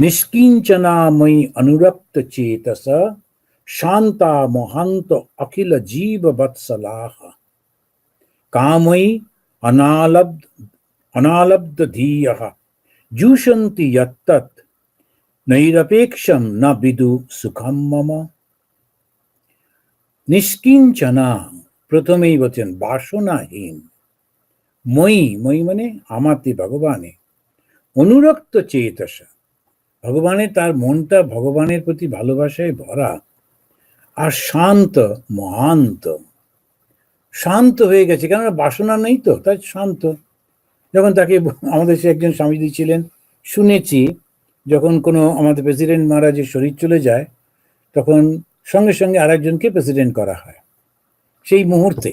निष्किंचनामयी अनुरक्त चेतस शांता मोहांत अखिल जीव वत्सलाह कामयी अनालब्ध अनालब्ध धीय जूषन्ति यत्तत् नैरपेक्षम न विदु सुखम मम নিষ্কিঞ্চনা প্রথমেই বলছেন বাসনাহীন মই মই মানে আমাতে ভগবানে অনুরক্ত চেতসা ভগবানের, তার মনটা ভগবানের প্রতি ভালোবাসায় ভরা আর শান্ত, মহান্ত। শান্ত হয়ে গেছে, কেননা বাসনা নেই তো, তাই শান্ত। যখন তাকে আমাদের সে একজন স্বামীজি ছিলেন, শুনেছি, যখন কোনো আমাদের প্রেসিডেন্ট মহারাজের শরীর চলে যায়, তখন সঙ্গে সঙ্গে আরেকজনকে প্রেসিডেন্ট করা হয়। সেই মুহূর্তে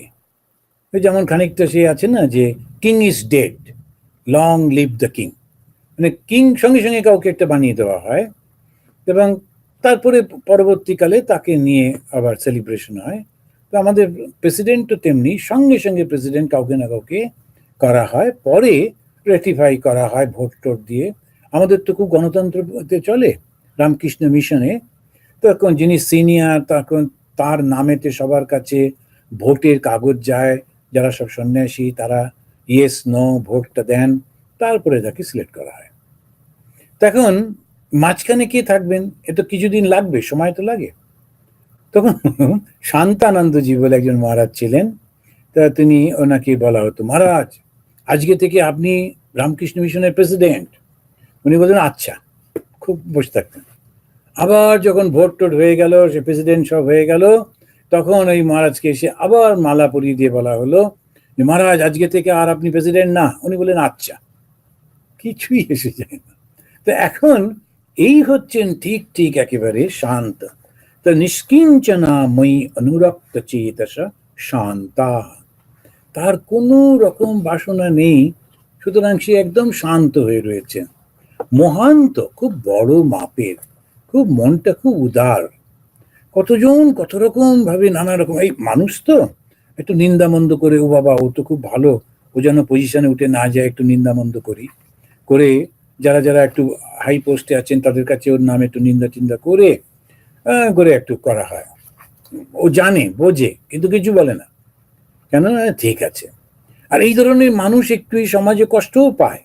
যেমন খানিকটা সে আছে না, যে king is dead, long live the king. মানে কিং সঙ্গে সঙ্গে কাউকে একটা বানিয়ে দেওয়া হয় এবং তারপরে পরবর্তীকালে তাকে নিয়ে আবার সেলিব্রেশন হয়। তো আমাদের প্রেসিডেন্টও তেমনি, সঙ্গে সঙ্গে প্রেসিডেন্ট কাউকে না কাউকে করা হয়। পরে রেটিফাই করা হয় ভোট টোট দিয়ে। আমাদের তো খুব গণতন্ত্রতে চলে রামকৃষ্ণ মিশনে। তখন যিনি সিনিয়র তখন তার নামেতে সবার কাছে ভোটের কাগজ যায়। যারা সব সন্ন্যাসী, তারা ইয়েস নো ভোটটা দেন। তারপরে তাকে সিলেক্ট করা হয়। তখন মাঝখানে কে থাকবেন? এ তো কিছুদিন লাগবে, সময় তো লাগে। তখন শান্তানন্দজি বলে একজন মহারাজ ছিলেন, তা তিনি ওনাকে বলা হতো, মহারাজ, আজকে থেকে আপনি রামকৃষ্ণ মিশনের প্রেসিডেন্ট। উনি বললেন আচ্ছা খুব বসে থাকতেন আবার যখন ভোট টোট হয়ে গেল, সে প্রেসিডেন্ট সব হয়ে গেল, তখন ওই মহারাজকে এসে আবার মালা পরিয়ে দিয়ে বলা হলো, মহারাজ, আজকে থেকে আর আপনি প্রেসিডেন্ট না। উনি বললেন আচ্ছা। কিছুই এসে যায় না। তো এখন এই হচ্ছেন ঠিক ঠিক একেবারে শান্ত। তো নিষ্কিঞ্চনাময়ী অনুরক্ত চেতস শান্তা। তার কোনো রকম বাসনা নেই, সুতরাং সে একদম শান্ত হয়ে রয়েছে। মহান্ত, খুব বড় মাপের, খুব মনটা খুব উদার। কতজন কত রকম ভাবে নানা রকম এই মানুষ তো, একটু নিন্দামন্দ করে, ও বাবা, ও তো খুব ভালো, ও যেন পজিশনে উঠে না যায়, একটু নিন্দামন্দ করি, করে যারা যারা একটু হাই পোস্টে আছেন, তাদের কাছে ওর নামে একটু নিন্দা টিন্দা করে করে একটু করা হয়। ও জানে, বোঝে, কিন্তু কিছু বলে না। কেন? ঠিক আছে। আর এই ধরনের মানুষ একটু এই সমাজে কষ্টও পায়।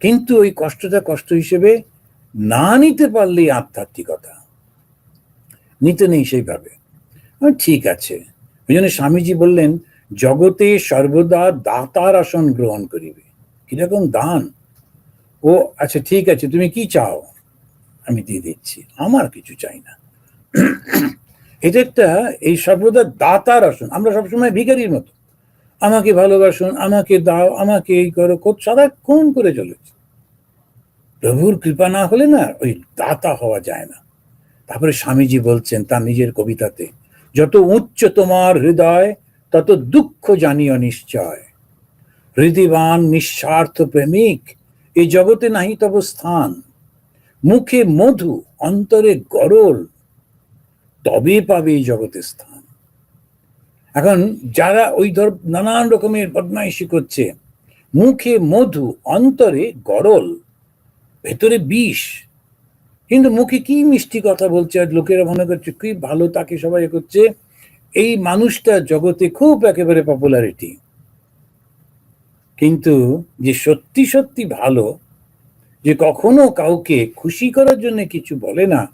কিন্তু ওই কষ্টটা কষ্ট হিসেবে না নিতে পারলেই আধ্যাত্মিকতা। নিতে নেই সেইভাবে। ঠিক আছে। ওই জন্য স্বামীজি বললেন, জগতে সর্বদা দাতার আসন গ্রহণ করিবে। কীরকম দান। ও আচ্ছা ঠিক আছে, তুমি কি চাও? আমি দিয়ে দিচ্ছি। আমার কিছু চাই না। এটা একটা, এই সর্বদা দাতার আসন। আমরা সবসময় ভিখারির মতো। আমাকে ভালোবাসুন, আমাকে দাও, আমাকে এই করো। সারাক্ষণ করে চলেছে। প্রভুর কৃপা না হলে না ওই দাতা হওয়া যায় না। তারপরে স্বামীজি বলছেন তার নিজের কবিতাতে, যত উচ্চ তোমার হৃদয়, তত দুঃখ জানিও নিশ্চয়। হৃদিবান নিঃস্বার্থ প্রেমিক এই জগতে নাহি তব স্থান। মুখে মধু, অন্তরে গরল, তবে পাবে এই জগতে স্থান। এখন যারা ওই ধর নানান রকমের বদমাইশি করছে, মুখে মধু, অন্তরে গরল, ভেতরে বিষ, কিন্তু মুখে কি মিষ্টি কথা বলছে আর লোকেরা মনে করছে, কি ভালো তাকে সবাই করছে। এই মানুষটা জগতে খুব একেবারে পপুলারিটি কিন্তু যে সত্যি সত্যি ভালো, যে কখনো কাউকে খুশি করার জন্য কিছু বলে না,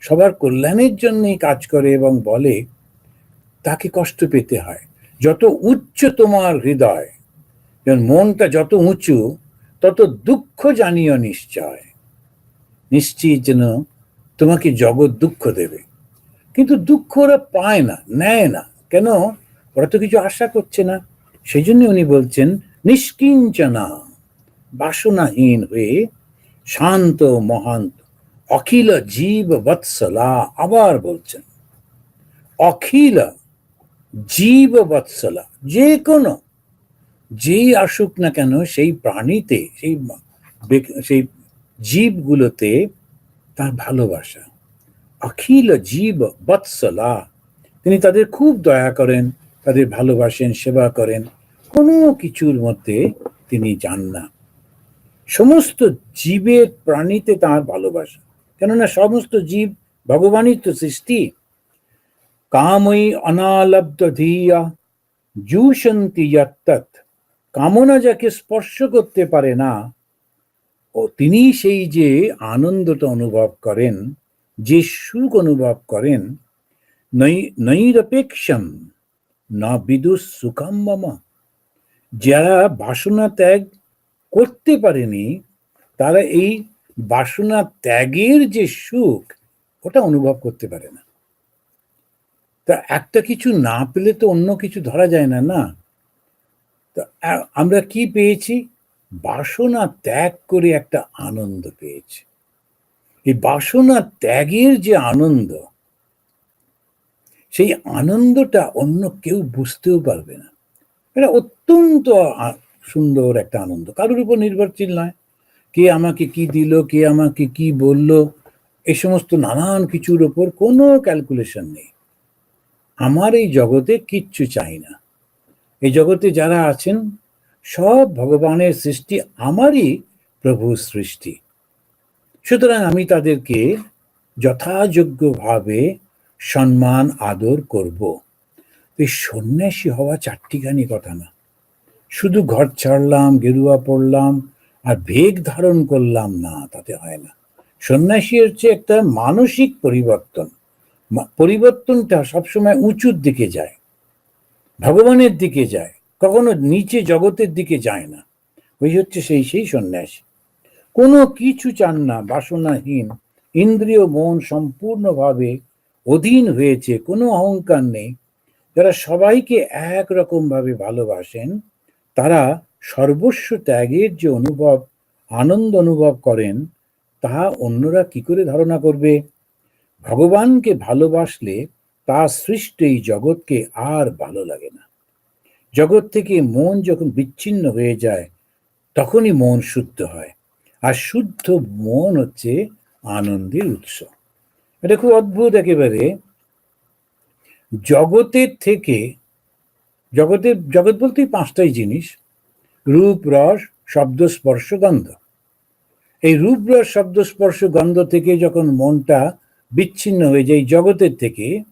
সবার কল্যাণের জন্যই কাজ করে এবং বলে, তাকে কষ্ট পেতে হয়। যত উচ্চ তোমার হৃদয় মনটা যত উঁচু, তত দুঃখ জানিও নিশ্চয়। নিশ্চিত যেন তোমাকে জগৎ দুঃখ দেবে। কিন্তু দুঃখ ওরা পায় না, নেয় না। কেন? ওরা তো কিছু আশা করছে না। সেই জন্য উনি বলছেন নিষ্কিঞ্চনা, বাসনাহীন হয়ে শান্ত মহান্ত অখিল জীব বৎসলা আবার বলছেন, অখিল জীব বৎসলা, যে কোনো, যেই আসুক না কেন, সেই প্রাণীতে, সেই সেই জীবগুলোতে তার ভালোবাসা। অখিল জীব বৎসলা, তিনি তাদের খুব দয়া করেন, তাদের ভালোবাসেন, সেবা করেন। কোনো কিছুর মধ্যে তিনি যান না। সমস্ত জীবের প্রাণীতে তার ভালোবাসা। কেননা সমস্ত জীব ভগবানই তো সৃষ্টি। কামই অনালব্ধ ধিয়া, জুষন্তি যত্তৎ। কামনা যাকে স্পর্শ করতে পারে না, ও তিনি সেই যে আনন্দটা অনুভব করেন, যে সুখ অনুভব করেন নৈরপেক্ষম, না বিদুষ সুখাম যারা বাসনা ত্যাগ করতে পারেনি, তারা এই বাসনা ত্যাগের যে সুখ, ওটা অনুভব করতে পারে না। তা একটা কিছু না পেলে তো অন্য কিছু ধরা যায় না না? তা আমরা কি পেয়েছি? বাসনা ত্যাগ করে একটা আনন্দ পেয়েছি। এই বাসনা ত্যাগের যে আনন্দ, সেই আনন্দটা অন্য কেউ বুঝতেও পারবে না। এটা অত্যন্ত সুন্দর একটা আনন্দ। কারোর উপর নির্ভরশীল নয় কে আমাকে কি দিল, কে আমাকে কি বলল এই সমস্ত নানান কিছুর ওপর কোনো ক্যালকুলেশন নেই। আমার এই জগতে কিচ্ছু চাই না। এই জগতে যারা আছেন, সব ভগবানের সৃষ্টি আমারই প্রভু সৃষ্টি। সুতরাং আমি তাদেরকে যথাযোগ্যভাবে সম্মান, আদর করব। এই সন্ন্যাসী হওয়া চারটিখানি কথা না। শুধু ঘর ছাড়লাম, গেরুয়া পড়লাম আর ভেগ ধারণ করলাম না, তাতে হয় না। সন্ন্যাসী হচ্ছে একটা মানসিক পরিবর্তন। পরিবর্তনটা সবসময় উঁচুর দিকে যায়, ভগবানের দিকে যায়, কখনো নিচে জগতের দিকে যায় না। ওই হচ্ছে সেই সেই সন্ন্যাসী। কোনো কিছু চান না, বাসনাহীন, ইন্দ্রিয় মন সম্পূর্ণভাবে অধীন হয়েছে, কোনো অহংকার নেই যারা সবাইকে একরকমভাবে ভালোবাসেন, তারা সর্বস্ব ত্যাগের যে অনুভব, আনন্দ অনুভব করেন, তা অন্যরা কি করে ধারণা করবে? ভগবানকে ভালোবাসলে তা সৃষ্ট এই জগৎকে আর ভালো লাগে না। জগৎ থেকে মন যখন বিচ্ছিন্ন হয়ে যায়, তখনই মন শুদ্ধ হয়, আর শুদ্ধ মন হচ্ছে আনন্দের উৎস। এটা খুব অদ্ভুত একেবারে। জগতের থেকে, জগতের, জগৎ বলতেই পাঁচটাই জিনিস, রূপ, রস, শব্দ, স্পর্শ, গন্ধ। এই রূপ, রস, শব্দ, স্পর্শ, গন্ধ থেকে যখন মনটা বিচ্ছিন্ন হয়ে যায় জগতের থেকে,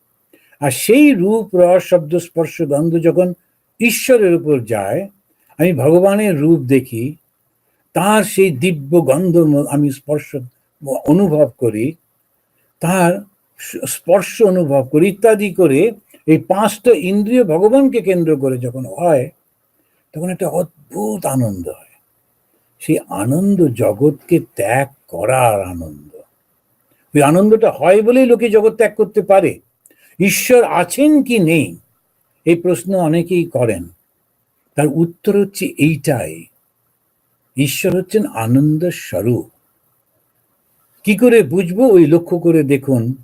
আর সেই রূপ, রস, শব্দ, স্পর্শ, গন্ধ যখন ঈশ্বরের উপর যায়, আমি ভগবানের রূপ দেখি, তার সেই দিব্য গন্ধ আমি স্পর্শ অনুভব করি, তার স্পর্শ অনুভব করি ইত্যাদি করে এই পাঁচটা ইন্দ্রিয় ভগবানকে কেন্দ্র করে যখন হয়, তখন একটা অদ্ভুত আনন্দ হয়। সেই আনন্দ জগৎকে ত্যাগ করার আনন্দ। ওই আনন্দটা হয় বলেই লোকে জগৎ ত্যাগ করতে পারে। ঈশ্বর আছেন কি নেই? এই প্রশ্ন অনেকেই করেন। তার উত্তর হচ্ছে এইটাই। ঈশ্বর হচ্ছেন আনন্দ স্বরূপ। কি করে বুঝব? ওই লক্ষ্য করে দেখুন।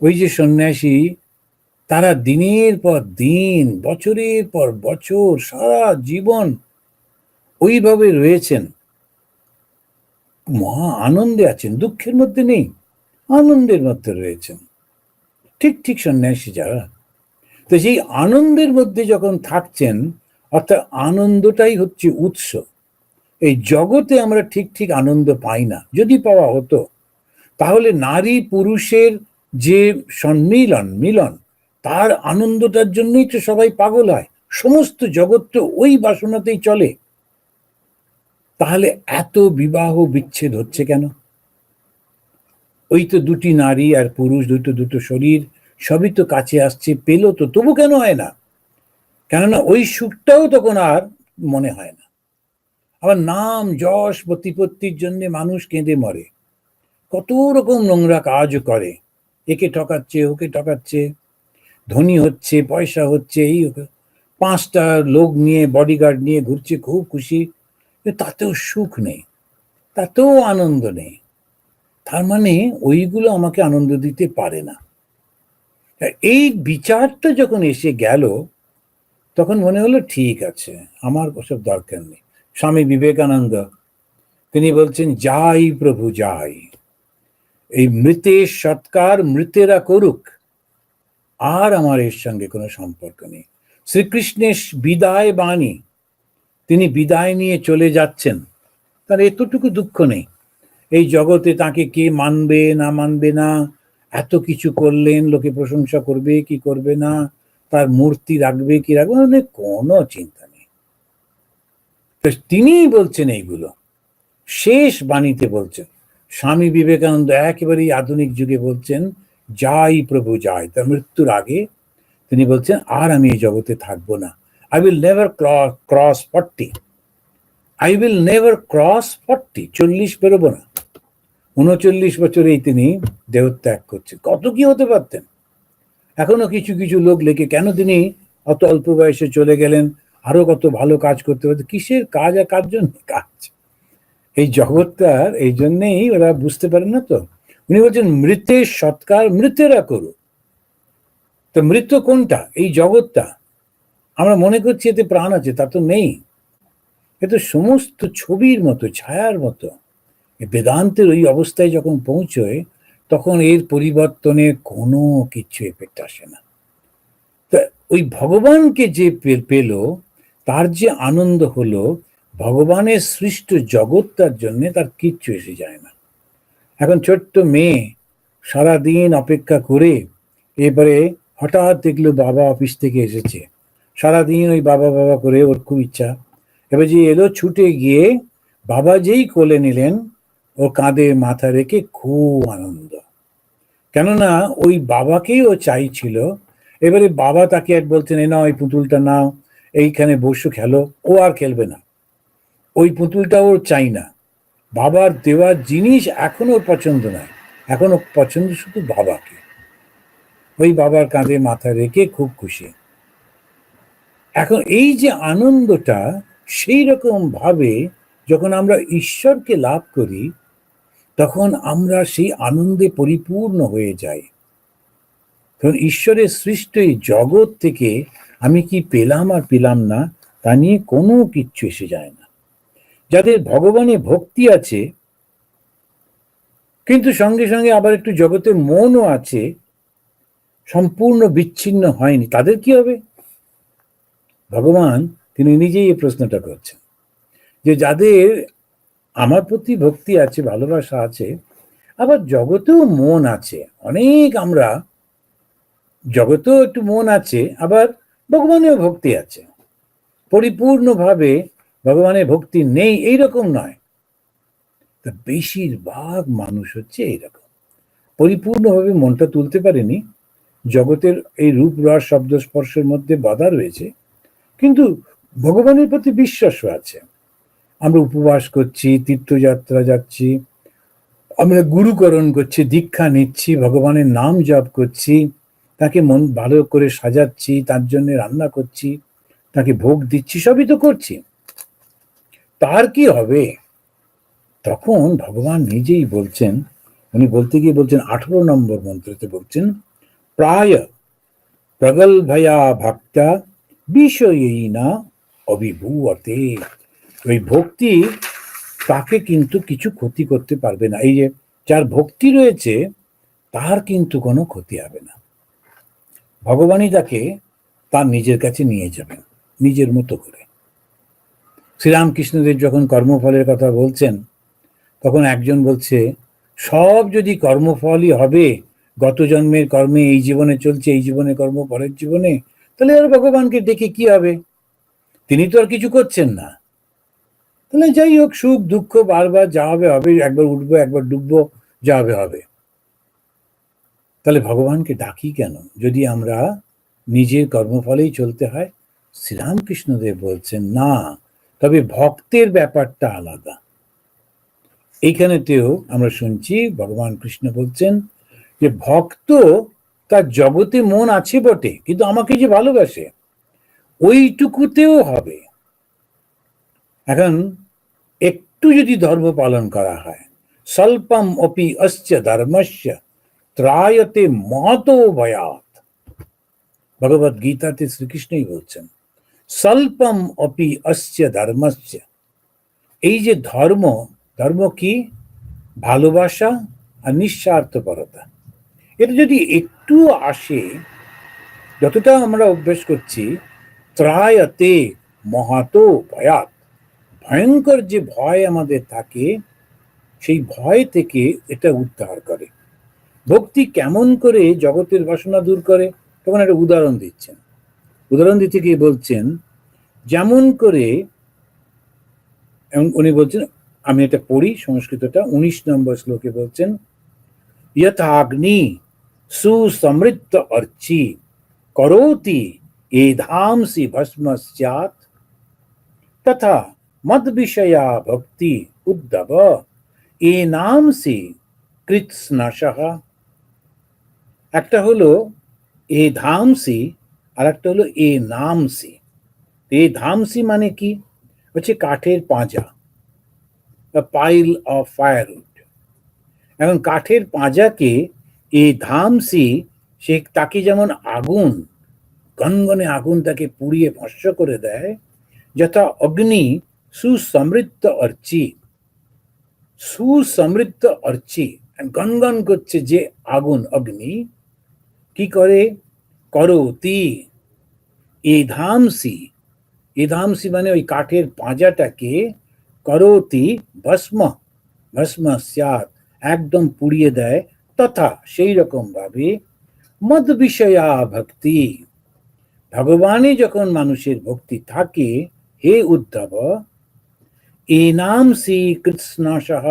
ওই যে সন্ন্যাসী, তারা দিনের পর দিন, বছরের পর বছর, সারা জীবন ওইভাবে রয়েছেন। মহা আনন্দে আছেন, দুঃখের মধ্যে নেই, আনন্দের মধ্যে রয়েছেন। ঠিক ঠিক সন্ন্যাসী যারা। তো সেই আনন্দের মধ্যে যখন থাকছেন, অর্থাৎ আনন্দটাই হচ্ছে উৎস। এই জগতে আমরা ঠিক ঠিক আনন্দ পাই না। যদি পাওয়া হতো, তাহলে নারী পুরুষের যে সম্মিলন মিলন, তার আনন্দটার জন্যই তো সবাই পাগল হয়। সমস্ত জগৎ তো ওই বাসনাতেই চলে। তাহলে এত বিবাহ বিচ্ছেদ হচ্ছে কেন? ওই তো দুটি নারী আর পুরুষ, দুটো দুটো শরীর, সবই তো কাছে আসছে পেল তো, তবু কেন হয় না? কেননা ওই সুখটাও তখন আর মনে হয় না। আবার নাম, যশ, প্রতিপত্তির জন্য মানুষ কেঁদে মরে। কত রকম নোংরা কাজও করে। একে ঠকাচ্ছে, ওকে ঠকাচ্ছে, ধনী হচ্ছে, পয়সা হচ্ছে, এই পাঁচটা লোক নিয়ে বডিগার্ড নিয়ে ঘুরছে, খুব খুশি। তাতেও সুখ নেই, তাতেও আনন্দ নেই। তার মানে ওইগুলো আমাকে আনন্দ দিতে পারে না। এই বিচারটা যখন এসে গেল, তখন মনে হলো ঠিক আছে, আমার ওসব দরকার নেই। স্বামী বিবেকানন্দ, তিনি বলছেন, যাই প্রভু, যাই। এই মৃতের সৎকার মৃতেরা করুক, আর আমার এর সঙ্গে কোনো সম্পর্ক নেই। শ্রীকৃষ্ণের বিদায় বাণী, তিনি বিদায় নিয়ে চলে যাচ্ছেন, তার এতটুকু দুঃখ নেই। এই জগতে তাকে কে মানবে, না মানবে না, এত কিছু করলেন, লোকে প্রশংসা করবে, কি করবে না, তার মূর্তি রাখবে, কি রাখবে মানে কোনো চিন্তা নেই। তিনিই বলছেন এইগুলো। শেষ বাণীতে বলছেন স্বামী বিবেকানন্দ একেবারেই আধুনিক যুগে বলছেন, যাই প্রভু যাই। তার মৃত্যুর আগে তিনি বলছেন, আর আমি এই জগতে থাকব না। I will never cross forty I will never cross forty চল্লিশ বেরোবো না। উনচল্লিশ বছরেই তিনি দেহত্যাগ করছেন। কত কি হতে পারতেন? এখনও কিছু কিছু লোক লেগে কেন তিনি অত অল্প বয়সে চলে গেলেন? আরও কত ভালো কাজ করতে পারতেন? কিসের কাজ আর কার জন্য কাজ? এই জগৎটার, এই জন্যেই ওরা বুঝতে পারেন না তো। উনি বলছেন, মৃতের সৎকার মৃতেরা করু তো মৃত কোনটা? এই জগৎটা। আমরা মনে করছি এতে প্রাণ আছে, তা তো নেই। এ তো সমস্ত ছবির মতো, ছায়ার মতো। বেদান্তের ওই অবস্থায় যখন পৌঁছয়, তখন এর পরিবর্তনে কোনো কিছু এফেক্ট আসে না। তা ওই ভগবানকে যে পেল, তার যে আনন্দ হলো ভগবানের সৃষ্ট জগৎটার জন্যে তার কিচ্ছু এসে যায় না। এখন ছোট্ট মেয়ে সারাদিন অপেক্ষা করে এবারে হঠাৎ দেখল বাবা অফিস থেকে এসেছে। সারাদিন ওই বাবা বাবা করে ওর খুব ইচ্ছা। এবার যে এলো ছুটে গিয়ে বাবা যেই কোলে নিলেন, ও কাঁধে মাথা রেখে খুব আনন্দ। কেননা ওই বাবাকেই ও চাইছিল। এবারে বাবা তাকে এক বলছেন, এ না ওই পুতুলটা নাও, এইখানে বসু, খেলো। ও আর খেলবে না। ওই পুতুলটা ওর চাই না। বাবার দেওয়া জিনিস এখন ওর পছন্দ নয়। এখন পছন্দ শুধু বাবাকে। ওই বাবার কাঁধে মাথা রেখে খুব খুশি। এখন এই যে আনন্দটা সেই রকম ভাবে যখন আমরা ঈশ্বরকে লাভ করি, তখন আমরা সেই আনন্দে পরিপূর্ণ হয়ে যাই। তখন ঈশ্বরের সৃষ্ট এই জগৎ থেকে আমি কি পেলাম আর পেলাম না, তা নিয়ে কোনো কিচ্ছু এসে যায় না। যাদের ভগবানে ভক্তি আছে, কিন্তু সঙ্গে সঙ্গে আবার একটু জগতে মনও আছে, সম্পূর্ণ বিচ্ছিন্ন হয়নি, তাদের কি হবে? ভগবান, তিনি নিজেই এই প্রশ্নটা করছেন, যে যাদের আমার প্রতি ভক্তি আছে, ভালোবাসা আছে, আবার জগতেও মন আছে, অনেক আমরা জগতেও একটু মন আছে, আবার ভগবানেও ভক্তি আছে, পরিপূর্ণভাবে ভগবানের ভক্তি নেই, এইরকম নয়। তা বেশিরভাগ মানুষ হচ্ছে এইরকম। পরিপূর্ণভাবে মনটা তুলতে পারেনি, জগতের এই রূপ, রস, শব্দ, স্পর্শের মধ্যে বাধা রয়েছে, কিন্তু ভগবানের প্রতি বিশ্বাসও আছে। আমরা উপবাস করছি, তীর্থযাত্রা যাচ্ছি, আমরা গুরুকরণ করছি, দীক্ষা নিচ্ছি, ভগবানের নাম জপ করছি, তাকে মন ভালো করে সাজাচ্ছি, তার জন্য রান্না করছি, তাকে ভোগ দিচ্ছি, সবই তো করছি। তার কি হবে? তখন ভগবান নিজেই বলছেন, উনি বলতে গিয়ে বলছেন, আঠারো নম্বর মন্ত্রতে বলছেন, প্রায় প্রগল্ভয়া ভক্তা বিষয়ই না অভিভূয়তে। ওই ভক্তি তাকে কিন্তু কিছু ক্ষতি করতে পারবে না। এই যে যার ভক্তি রয়েছে, তার কিন্তু কোনো ক্ষতি হবে না। ভগবানই তাকে তার নিজের কাছে নিয়ে যাবেন, নিজের মতো করে। শ্রীরামকৃষ্ণদেব যখন কর্মফলের কথা বলছেন, তখন একজন বলছে, সব যদি কর্মফলই হবে, গত জন্মের কর্মে এই জীবনে চলছে, এই জীবনে কর্ম, পরের জীবনে, তাহলে আর ভগবানকে ডেকে কি হবে? তিনি তো আর কিছু করছেন না। তাহলে যাই হোক, সুখ, দুঃখ বারবার যা হবে হবে, একবার উঠবো, একবার ডুববো, যা হবে হবে। তাহলে ভগবানকে ডাকি কেন? যদি আমরা নিজের কর্মফলেই চলতে হয়, শ্রীরামকৃষ্ণদেব বলছেন, না তবে ভক্তের ব্যাপারটা আলাদা। এইখানেতেও আমরা শুনছি, ভগবান কৃষ্ণ বলছেন যে ভক্ত তার জগতে মন আছে বটে, কিন্তু আমাকে যে ভালোবাসে, ওইটুকুতেও হবে। এখন একটু যদি ধর্ম পালন করা হয়, স্বল্পম অপি অস্য ধর্মস্য ত্রায়তে মহতো ভয়াত ভগবত গীতাতে শ্রীকৃষ্ণই বলছেন স্বল্পম অপি অস্য ধর্মস্য। এই যে ধর্ম ধর্ম কি? ভালোবাসা আর নিঃস্বার্থপরতা। এটা যদি একটু আসে, যতটা আমরা অভ্যেস করছি, ত্রায়তে মহাতো ভয়াত ভয়ঙ্কর যে ভয় আমাদের থাকে, সেই ভয় থেকে এটা উদ্ধার করে। ভক্তি কেমন করে জগতের বাসনা দূর করে? তখন একটা উদাহরণ দিচ্ছেন। উদাহরণ দিতে গিয়ে বলছেন, যেমন করে উনি বলছেন, আমি এটা পড়ি, সংস্কৃতটা, উনিশ নম্বর শ্লোকে বলছেন, ইয়থাগ্নি সুসমৃদ্ধ অর্চি করোতি এধামসি ভস্ম তথা মদ বিষয়া ভক্তি উদ্ধব এ এনামসি কৃৎস্নশ। একটা হলো এ এধামসি আর একটা হলো এ নামসি। এ ধামসি মানে কি? হচ্ছে কাঠের পাঁজা পাইল অফ ফায়ারউড এখন কাঠের পাঁজাকে এই ধামসি, সে তাকে যেমন আগুন, গনগনে আগুন তাকে পুড়িয়ে ভস্য করে দেয়, যথা অগ্নি সুসমৃদ্ধ অর্চি। সুসমৃদ্ধ অর্চি, গনগন করছে যে আগুন, অগ্নি। কি করে? করতি এ ধামসি এ ধামসি মানে ওই কাঠের পাঁজাটাকে করতি ভস্ম ভস্ম স্যাত একদম পুড়িয়ে দেয় তথা সেই রকম ভাবে মদ বিষয়া ভক্তি ভগবানে যখন মানুষের ভক্তি থাকে হে উদ্ধব এ নাম সি কৃষ্ণাসহ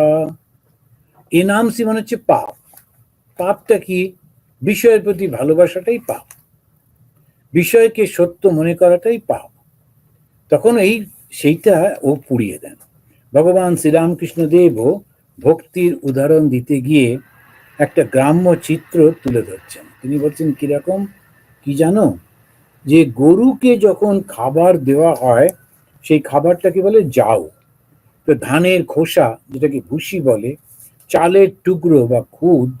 এ নাম সি মানে হচ্ছে পাপ পাপটা কি বিষয়ের প্রতি ভালোবাসাটাই পাপ বিষয়কে সত্য মনে করাটাই পাপ। তখন এই সেইটা ও পুড়িয়ে দেন। ভগবান শ্রীরামকৃষ্ণ দেবও ভক্তির উদাহরণ দিতে গিয়ে একটা গ্রাম্য চিত্র তুলে ধরছেন। তিনি বলছেন, কীরকম? কি জানো? যে গরুকে যখন খাবার দেওয়া হয়, সেই খাবারটাকে বলে যাও। তো ধানের খোসা, যেটাকে ভুসি বলে, চালের টুকরো বা খুদ,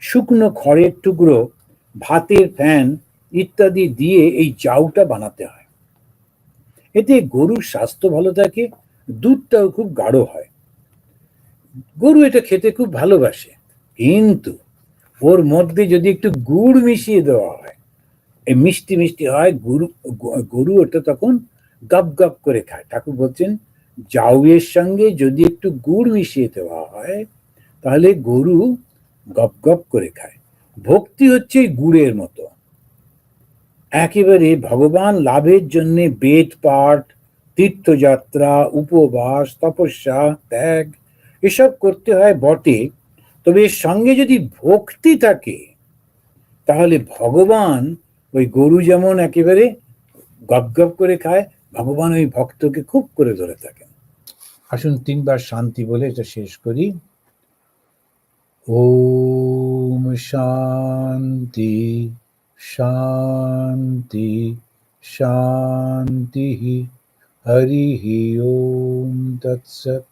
শুকনো খড়ের টুকরো, ভাতের ফ্যান ইত্যাদি দিয়ে এই জাউটা বানাতে হয়। এতে গরুর স্বাস্থ্য ভালো থাকে, দুধটাও খুব গাঢ় হয়। গরু এটা খেতে খুব ভালোবাসে, কিন্তু ওর মধ্যে যদি একটু গুড় মিশিয়ে দেওয়া হয়, এই মিষ্টি মিষ্টি হয়, গরু গরু ওটা তখন গপ গপ করে খায়। ঠাকুর বলছেন, জাউয়ের সঙ্গে যদি একটু গুড় মিশিয়ে দেওয়া হয়, তাহলে গরু গপ গপ করে খায়। ভক্তি হচ্ছে গুড়ের মতো। একেবারে ভগবান লাভের জন্য বেদ পাঠ, তীর্থযাত্রা, উপবাস, তপস্যা, ত্যাগ, এসব করতে হয় বটে। তবে এর সঙ্গে যদি ভক্তি থাকে, তাহলে ভগবান ওই গরু যেমন একেবারে গপ গপ করে খায়, ভগবান ওই ভক্তকে খুব করে ধরে থাকেন। আসুন তিনবার শান্তি বলে এটা শেষ করি। ওম শান্তি। শান্তি শান্তি হরি ওম তৎসৎ